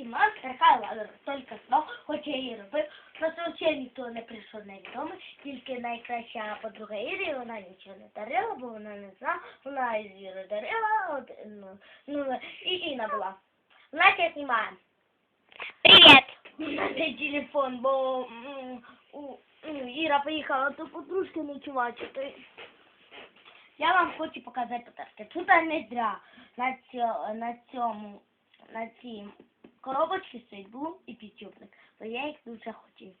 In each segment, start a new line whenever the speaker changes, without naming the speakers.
всіма така только сно, хоч я її робив. Просто ще ніхто не прийшов невідомий, тільки найкраща подруга Ірі, вона нічого не дарила, бо вона не знала, вона із Ірою дарила, от, ну, ну, і Інна була. Значить, знімаємо.
Привет.
На цей телефон, бо м, у, ну, Іра поїхала до подружки ночувати. Я вам хочу показати подарки. Тут не зря на, цьо, на цьому, на цій коробочці стоїть блум і підчупник. Бо я їх дуже хотів.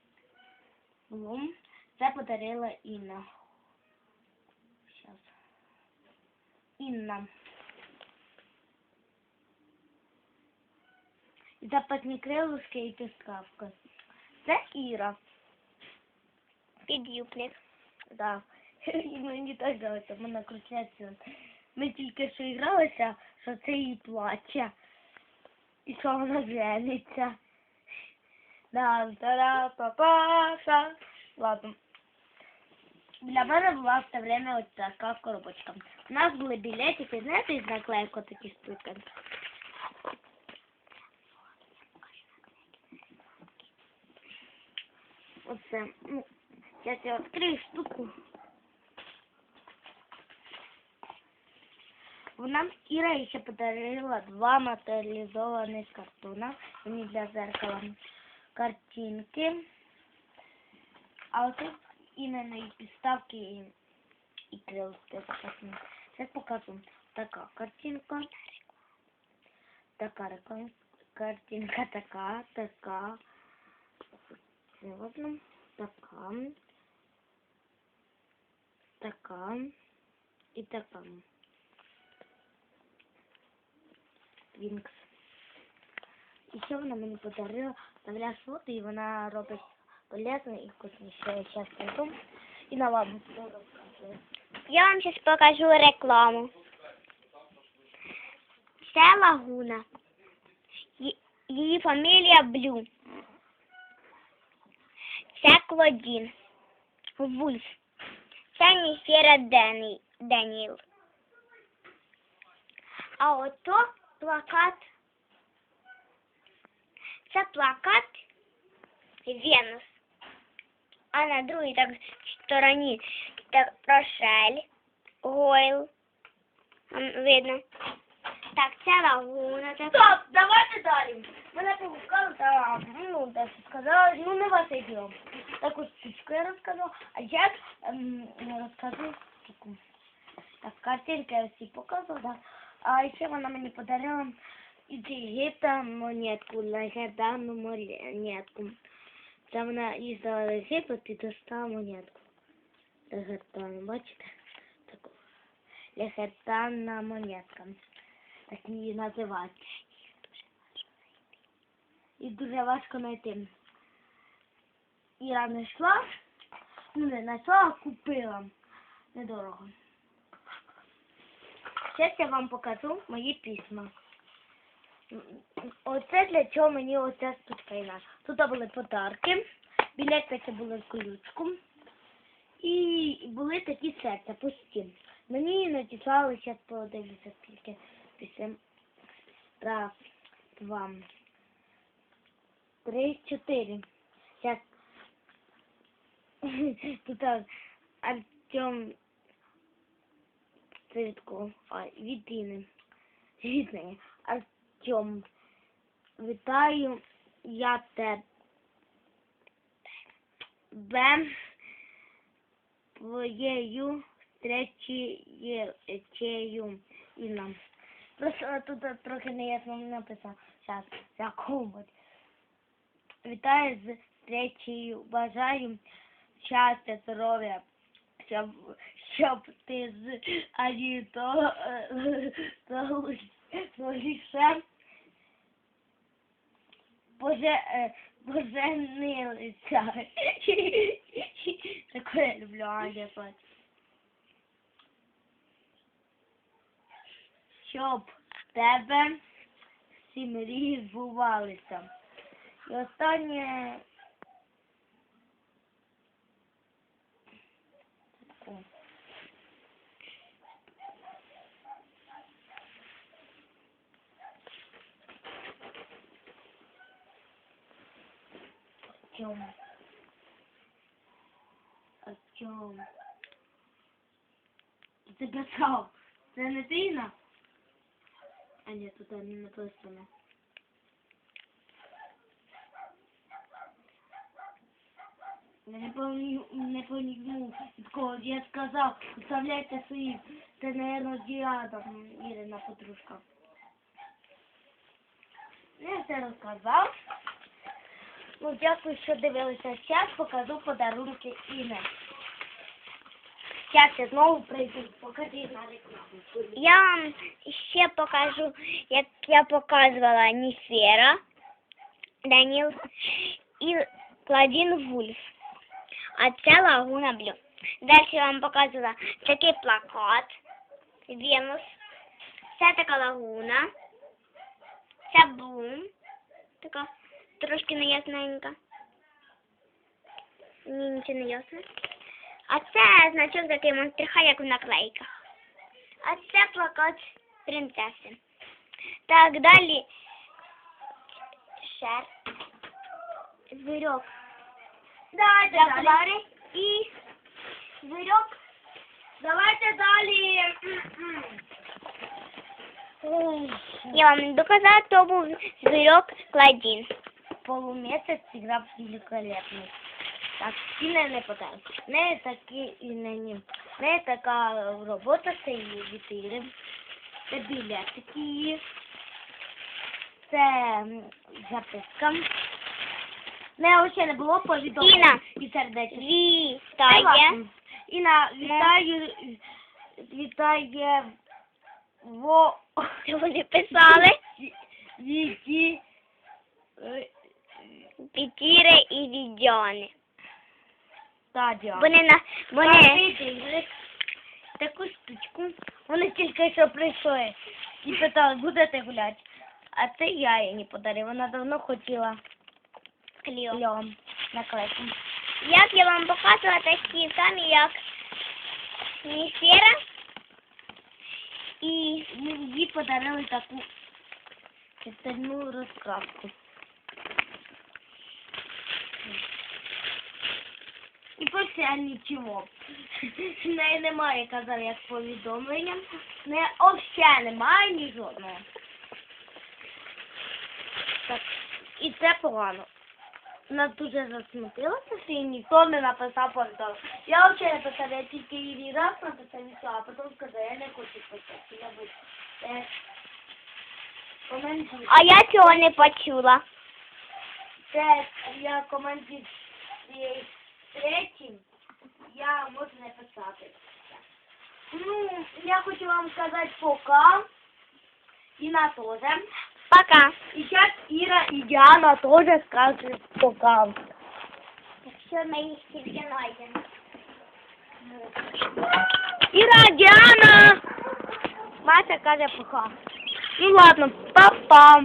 Блум. Це подарила Інна. Щас. Інна. І запасні крилушки і піскавка. Це Іра.
Підюпник.
Да. І мені так подобається, мене крутляться. Ми тільки що гралися, що це її плаче. Що вона жениться. Да, тара па па Ладно. Для мене була в те время ось така коробочка. У нас були білетики, знаєте, із наклейку такі спискані. Оце, ну, я відкрию штуку. Вона Іра ще подарила два матеріалізованих картона. Мені для зеркала картинки. А оце іменно і підставки і, і крилки. Зараз покажу. Така картинка. Така реклама. Картинка така, така. Це одна. Така. Така. І така. Вінкс. І ще вона мені подарила вставляєш воду, і вона робить полезно і вкусніше. Я зараз прийду і на вам розкажу.
Я вам сейчас покажу рекламу. Це лагуна. Її фамілія Блю. Це Клодін. Вульф. Це Ніфера Дені- Деніл. А ото плакат. Це плакат Венус. А на другій так стороні так Рошель, Гойл. Видно. Так, це лагуна. Так.
Стоп, давайте далі. Мене погукали та ну, так сказала, ну не вас йдемо. Таку штучку я розказала, а я ем, розкажу таку. Так, картинки я всі показувала, да. А ще вона мені подарила із Єгипта монетку, легендарну монетку. Вона їздила в Єгипет і достала монетку. Легендарну, бачите? Таку. Легендарна монетка. Так її називають. І дуже важко знайти. Іра знайшла, ну не знайшла, а купила. Недорого. Зараз я вам покажу мої письма. Оце для чого мені оця іна. Тут були подарки, білетики були в колючку. І були такі серця пусті. Мені надіслали, зараз подивлюся, скільки пісень. Раз, два, три, чотири. Сейчас. Тут Артем Цвітков. А. Від неї. Артем. Вітаю я тебе. Твоєю встречею Інна. Просто тут трохи неясно написано. Зараз, секунду. Вітаю з третьою. Бажаю щастя, здоров'я, щоб, щоб ти з ані то лише поженилися. Таке я люблю Аня плаче. Щоб тебе всі мрії збувалися. І останнє. Таке. Артем. Артем. Ти писав. Це не ти, Інна? А ні, тут не написано. Я не помню, не помню, від кого я сказав, вставляйте свої. Це, наверное, Діана, Ірина подружка. Ну, Я все розказав. Ну, дякую, що дивилися. Зараз покажу подарунки Іни. Зараз я знову прийду. Покажи на рекламу.
Я вам ще покажу, як я показувала Ніфера, Даніл і Кладін Вульф. А це Лагуна Блю. Далі я вам показувала такий плакат Венус. Це така лагуна. Це Блум. Така трошки неясненька. Ні, нічого не ясно. А це значок такий монстриха, як в наклейках. А це плакат принцеси. Так, далі шер, звірок
Давайте
для
далі.
Клари і звірок
Давайте далі.
Я вам доказала, то був звірок Кладін.
Полумісяць зіграв великолепний. Так, Іна не. В неї такі і не ні. В неї така робота, це її вітири. Це білетики її. Це записка. В неї ще не було повідомлень
Іна.
і сердечок.
Вітає.
Іна, вітаю, вітає во...
Вони писали
Віті...
Пітіри і Відьони.
Стадіо.
Вони на вони
Вони таку штучку. Вони тільки що прийшли і питали, будете гуляти. А це я їй не подарив. Вона давно хотіла
кльо.
льом наклейку.
Як я вам показувала такі самі, як Ніфера і
їй подарили таку чотирну розкраску. І більше нічого. В неї немає, казав, як повідомлення. В неї взагалі немає ні жодного. Так, і це погано. Вона дуже засмутилася, що їй ніхто не написав повідомлення. Я взагалі не я тільки їй раз написав а потім сказав, я не хочу писати. Я буду. Е,
а я цього не почула.
Це я командир цієї треті, я можу не писати. Ну, я хочу вам сказати пока. Іна теж.
Пока.
І зараз Іра і Діана теж скажуть пока.
Якщо ми їх тільки знайдемо.
Іра, Діана! Мася каже пока. Ну ладно, па-па.